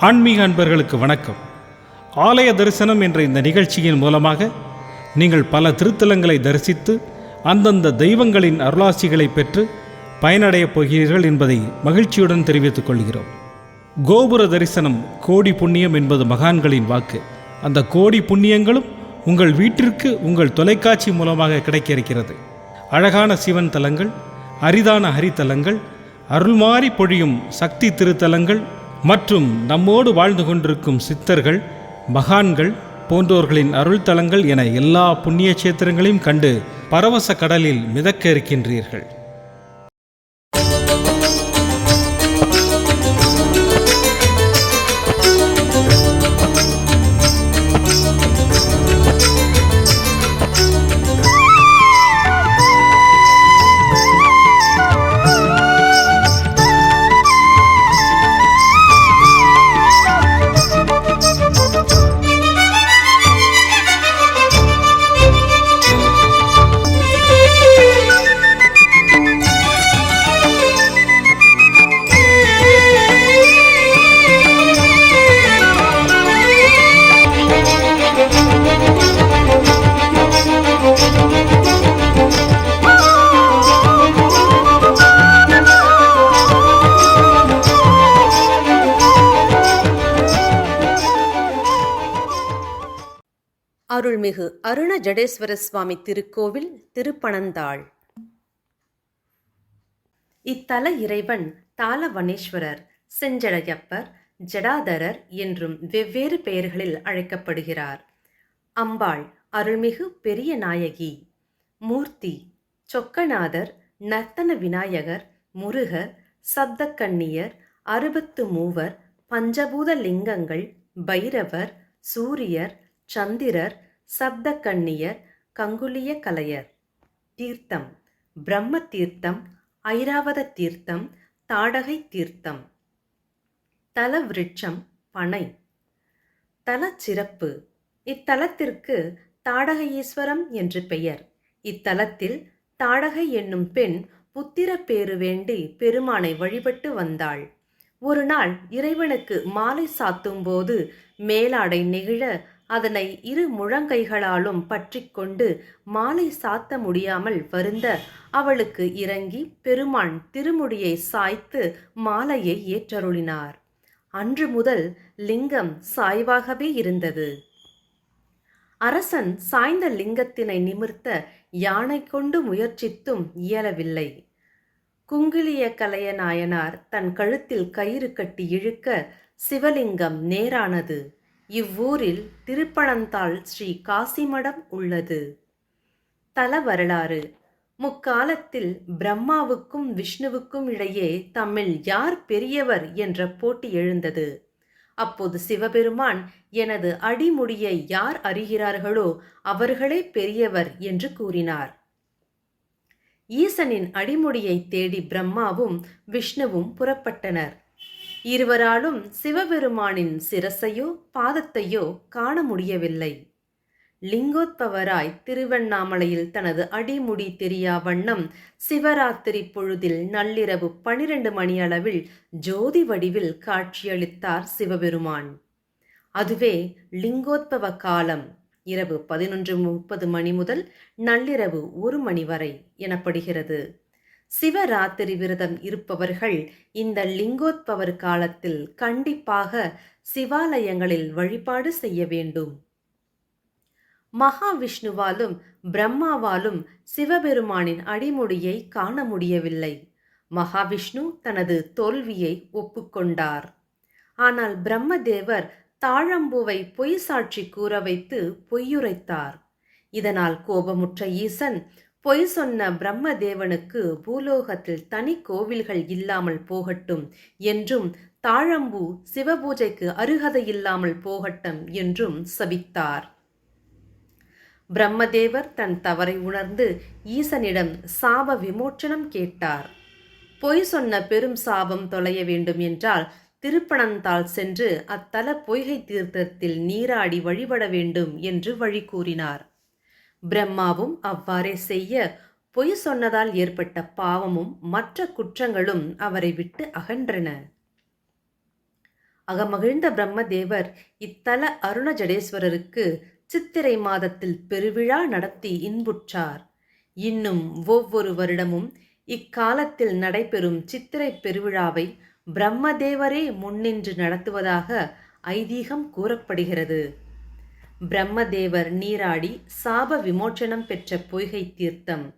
ஆன்மீக அன்பர்களுக்கு வணக்கம். ஆலய தரிசனம் என்ற இந்த நிகழ்ச்சியின் மூலமாக நீங்கள் பல திருத்தலங்களை தரிசித்து அந்தந்த தெய்வங்களின் அருளாசிகளை பெற்று பயனடையப் போகிறீர்கள் என்பதை மகிழ்ச்சியுடன் தெரிவித்துக் கொள்கிறோம். கோபுர தரிசனம் கோடி புண்ணியம் என்பது மகான்களின் வாக்கு. அந்த கோடி புண்ணியங்களும் உங்கள் வீட்டிற்கு உங்கள் தொலைக்காட்சி மூலமாக கிடைக்க இருக்கிறது அழகான சிவன் தலங்கள் அரிதான ஹரித்தலங்கள் அருள்மாறி பொழியும் சக்தி திருத்தலங்கள் மற்றும் நம்மோடு வாழ்ந்து கொண்டிருக்கும் சித்தர்கள் மகான்கள் போன்றோர்களின் அருள்தலங்கள் என எல்லா புண்ணிய சேத்திரங்களையும் கண்டு பரவச கடலில் மிதக்க இருக்கின்றீர்கள். அருள்மிகு அருண ஜடேஸ்வர சுவாமி திருக்கோவில் திருப்பனந்தாள். இத்தல இறைவன் தாளவனேஸ்வரர் செஞ்சடையப்பர் ஜடாதரர் என்றும் வெவ்வேறு பெயர்களில் அழைக்கப்படுகிறார். அம்பாள் அருள்மிகு பெரிய நாயகி. மூர்த்தி சொக்கநாதர் நர்த்தன விநாயகர் முருகர் சப்தக்கண்ணியர் அறுபத்து மூவர் பஞ்சபூத லிங்கங்கள் பைரவர் சூரியர் சந்திரர் சப்த கண்ணியர் கங்குலிய கலையர். தீர்த்தம். பிரம்ம தீர்த்தம் ஐராவத தீர்த்தம் தாடகை தீர்த்தம். தல விருட்சம் பனை. தலச்சிறப்பு. இத்தலத்திற்கு தாடக ஈஸ்வரம் என்று பெயர். இத்தலத்தில் தாடகை என்னும் பெண் புத்திர பேறு வேண்டி பெருமானை வழிபட்டு வந்தாள். ஒரு நாள் இறைவனுக்கு மாலை சாத்தும் போது மேலாடை நெகிழ அதனை இரு முழங்கைகளாலும் பற்றிக்கொண்டு மாலை சாத்த முடியாமல் வருந்த அவளுக்கு இறங்கி பெருமான் திருமுடியை சாய்த்து மாலையை ஏற்றருளினார். அன்று முதல் லிங்கம் சாய்வாகவே இருந்தது. அரசன் சாய்ந்த லிங்கத்தினை நிமிர்த்த யானை கொண்டு முயற்சித்தும் இயலவில்லை. குங்கிலிய கலைய நாயனார் தன் கழுத்தில் கயிறு கட்டி இழுக்க சிவலிங்கம் நேரானது. இவ்வூரில் திருப்பனந்தாள் ஸ்ரீ காசிமடம் உள்ளது. தல வரலாறு. முக்காலத்தில் பிரம்மாவுக்கும் விஷ்ணுவுக்கும் இடையே தம்மில் யார் பெரியவர் என்ற போட்டி எழுந்தது. அப்போது சிவபெருமான் எனது அடிமுடியை யார் அறிகிறார்களோ அவர்களே பெரியவர் என்று கூறினார். ஈசனின் அடிமுடியை தேடி பிரம்மாவும் விஷ்ணுவும் புறப்பட்டனர். இருவராலும் சிவபெருமானின் சிரசையோ பாதத்தையோ காண முடியவில்லை. லிங்கோத்பவராய் திருவண்ணாமலையில் தனது அடிமுடி தெரியா வண்ணம் சிவராத்திரி பொழுதில் நள்ளிரவு பனிரெண்டு மணியளவில் ஜோதி வடிவில் காட்சியளித்தார் சிவபெருமான். அதுவே லிங்கோத்பவ காலம் இரவு பதினொன்று முப்பது மணி முதல் நள்ளிரவு ஒரு மணி வரை எனப்படுகிறது. சிவராத்திரி விரதம் இருப்பவர்கள் இந்த லிங்கோத்பவர் காலத்தில் கண்டிப்பாக சிவாலயங்களில் வழிபாடு செய்ய வேண்டும். மகாவிஷ்ணுவாலும் பிரம்மாவாலும் சிவபெருமானின் அடிமுடியை காண முடியவில்லை. மகாவிஷ்ணு தனது தோல்வியை ஒப்புக்கொண்டார். ஆனால் பிரம்மதேவர் தாழம்பூவை பொய் சாட்சி கூற வைத்து பொய்யுரைத்தார். இதனால் கோபமுற்ற ஈசன் பொய் சொன்ன பிரம்மதேவனுக்கு பூலோகத்தில் தனி கோவில்கள் இல்லாமல் போகட்டும் என்றும் தாழம்பூ சிவபூஜைக்கு அருகதை இல்லாமல் போகட்டும் என்றும் சபித்தார். பிரம்மதேவர் தன் தவறை உணர்ந்து ஈசனிடம் சாப விமோச்சனம் கேட்டார். பொய் சொன்ன பெரும் சாபம் தொலைய வேண்டும் என்றால் திருப்பணந்தாள் சென்று அத்தல பொய்கை தீர்த்தத்தில் நீராடி வழிபட வேண்டும் என்று வழி கூறினார். பிரம்மாவும் அவ்வாறே செய்ய பொய் சொன்னதால் ஏற்பட்ட பாவமும் மற்ற குற்றங்களும் அவரை விட்டு அகன்றன. அகமகிழ்ந்த பிரம்மதேவர் இத்தல அருணஜடேஸ்வரருக்கு சித்திரை மாதத்தில் பெருவிழா நடத்தி இன்புற்றார். இன்னும் ஒவ்வொரு வருடமும் இக்காலத்தில் நடைபெறும் சித்திரை பெருவிழாவை பிரம்மதேவரே முன்னின்று நடத்துவதாக ஐதீகம் கூறப்படுகிறது. பிரம்மதேவர் நீராடி சாப விமோச்சனம் பெற்ற பொய்கை தீர்த்தம்.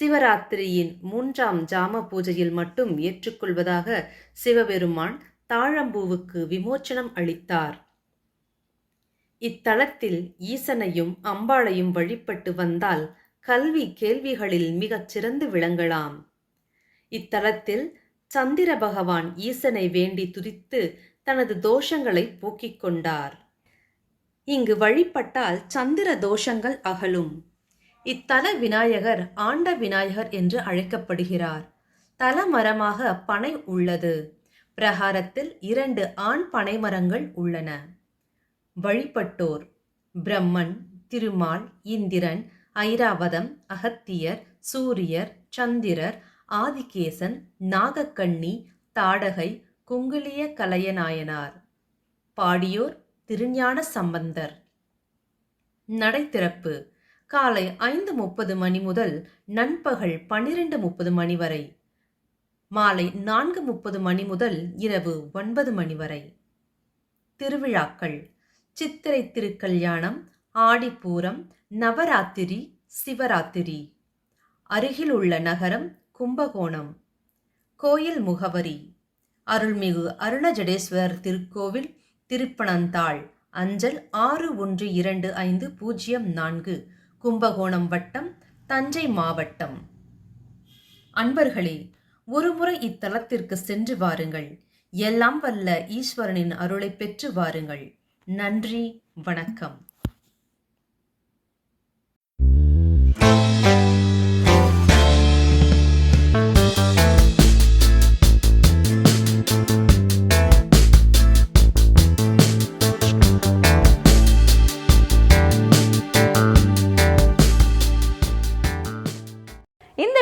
சிவராத்திரியின் மூன்றாம் ஜாம பூஜையில் மட்டும் ஏற்றுக்கொள்வதாக சிவபெருமான் தாழம்பூவுக்கு விமோச்சனம் அளித்தார். இத்தலத்தில் ஈசனையும் அம்பாளையும் வழிபட்டு வந்தால் கல்வி கேள்விகளில் மிகச் சிறந்து விளங்கலாம். இத்தலத்தில் சந்திர பகவான் ஈசனை வேண்டி துதித்து தனது தோஷங்களை போக்கிக் கொண்டார். இங்கு வழிபட்டால் சந்திர தோஷங்கள் அகலும். இத்தல விநாயகர் ஆண்ட விநாயகர் என்று அழைக்கப்படுகிறார். தல மரமாக பனை உள்ளது. பிரகாரத்தில் இரண்டு ஆண் பனைமரங்கள் உள்ளன. வழிபட்டோர் பிரம்மன் திருமால் இந்திரன் ஐராவதம் அகத்தியர் சூரியர் சந்திரர் ஆதிகேசன் நாகக்கண்ணி தாடகை குங்குலிய கலையநாயனார். பாடியோர் திருஞான சம்பந்தர். நடை திறப்பு காலை ஐந்து முப்பது மணி முதல் நண்பகல் பன்னிரண்டு முப்பது மணி வரை. மாலை நான்கு முப்பது மணி முதல் இரவு ஒன்பது மணி வரை. திருவிழாக்கள். சித்திரை திருக்கல்யாணம் ஆடிப்பூரம் நவராத்திரி சிவராத்திரி. அருகில் உள்ள நகரம் கும்பகோணம். கோயில் முகவரி. அருள்மிகு அருணஜடேஸ்வரர் திருக்கோவில் திருப்பனந்தாள் அஞ்சல் ஆறு ஒன்று இரண்டு ஐந்து பூஜ்ஜியம் நான்கு கும்பகோணம் வட்டம் தஞ்சை மாவட்டம். அன்பர்களே ஒருமுறை இத்தலத்திற்கு சென்று வாருங்கள். எல்லாம் வல்ல ஈஸ்வரனின் அருளை பெற்று வாருங்கள். நன்றி வணக்கம்.